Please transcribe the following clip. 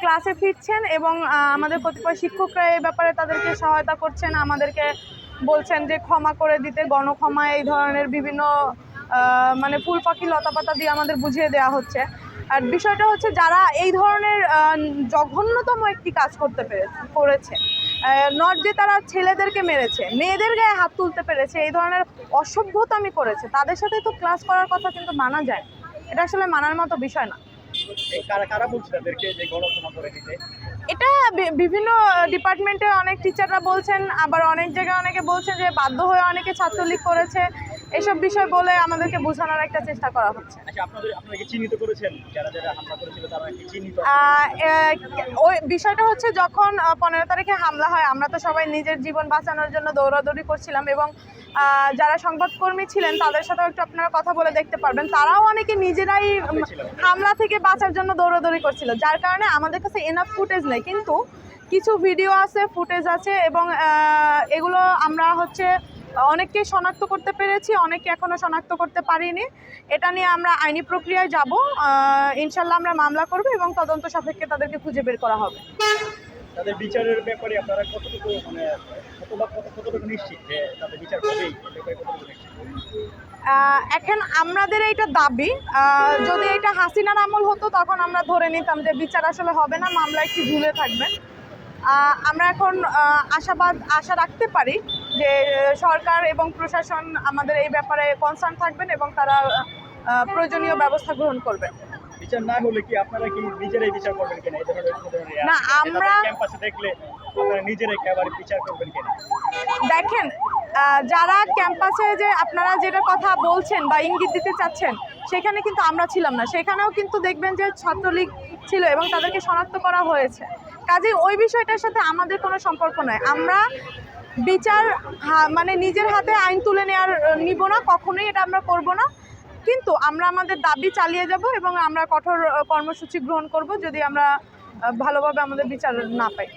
ক্লাসে ফিরছেন এবং আমাদের কতিপয় শিক্ষকরা এই ব্যাপারে তাদেরকে সহায়তা করছেন, আমাদেরকে বলছেন যে ক্ষমা করে দিতে, গণক্ষমা, এই ধরনের বিভিন্ন মানে ফুল পাখি লতাপাতা দিয়ে আমাদের বুঝিয়ে দেওয়া হচ্ছে। আর বিষয়টা হচ্ছে যারা এই ধরনের জঘন্যতম একটি কাজ করতে পেরে, করেছে নট যে তারা ছেলেদেরকে মেরেছে, মেয়েদের গায়ে হাত তুলতে পেরেছে, এই ধরনের অসভ্যতামি করেছে, তাদের সাথে তো ক্লাস করার কথা কিন্তু মানা যায় এটা আসলে মানার মতো বিষয় না। কারা কারা বলছে তাদেরকে যে গণক্ষমা করে দিতে এটা বিভিন্ন ডিপার্টমেন্টে অনেক টিচাররা বলছেন আবার অনেক জায়গায় অনেকে বলছেন যে বাধ্য হয়ে অনেকে ছাত্রলীগ করেছে। এসব বিষয় বলে আমাদেরকে বোঝানোর একটা চেষ্টা করা হচ্ছে। আচ্ছা ওই বিষয়টা হচ্ছে যখন পনেরো তারিখে হামলা হয় আমরা তো সবাই নিজের জীবন বাঁচানোর জন্য দৌড়াদৌড়ি করছিলাম এবং যারা সংবাদকর্মী ছিলেন, তাদের সাথেও একটু আপনারা কথা বলে দেখতে পারবেন। তারাও অনেকে নিজেরাই হামলা থেকে বাঁচার জন্য দৌড়াদৌড়ি করছিল। যার কারণে আমাদের কাছে এনাফ ফুটেজ নেই। কিন্তু কিছু ভিডিও আছে ফুটেজ আছে এবং এগুলো আমরা হচ্ছে অনেককে শনাক্ত করতে পেরেছি অনেকে এখনও শনাক্ত করতে পারিনি। এটা নিয়ে আমরা আইনি প্রক্রিয়ায় যাব। ইনশাল্লাহ আমরা মামলা করব এবং তদন্ত সাপেক্ষে তাদেরকে খুঁজে বের করা হবে। তাদের বিচারের ব্যাপারে আপনারা কতটুকু মানে এখন আমাদের এইটা দাবি। যদি এটা হাসিনার আমল হতো, তখন আমরা ধরে নিতাম যে বিচার আসলে হবে না, মামলা একটু ঝুলে থাকবে। আমরা এখন আশাবাদ, আশা রাখতে পারি যে সরকার এবং প্রশাসন আমাদের এই ব্যাপারে কনসার্ন থাকবেন এবং তারা প্রয়োজনীয় ব্যবস্থা গ্রহণ করবেন। বিচার না হলে কি আপনারা কি নিজেরাই বিচার করবেন কিনা? এই ধরনের না, আমরা- ক্যাম্পাসে দেখলে আপনারা নিজেরাই বিচার করবেন কিনা? দেখেন যারা ক্যাম্পাসে যে আপনারা যেটা কথা বলছেন বা ইঙ্গিত দিতে চাচ্ছেন সেখানে কিন্তু আমরা ছিলাম না। সেখানেও কিন্তু দেখবেন যে ছাত্রলীগ ছিল এবং তাদেরকে শনাক্ত করা হয়েছে। কাজে ওই বিষয়টার সাথে আমাদের কোনো সম্পর্ক নয়। আমরা বিচার মানে নিজের হাতে আইন তুলে নেওয়ার নিব না কখনোই এটা আমরা করব না। কিন্তু আমরা আমাদের দাবি চালিয়ে যাব এবং আমরা কঠোর কর্মসূচি গ্রহণ করব যদি আমরা ভালোভাবে আমাদের বিচার না পাই।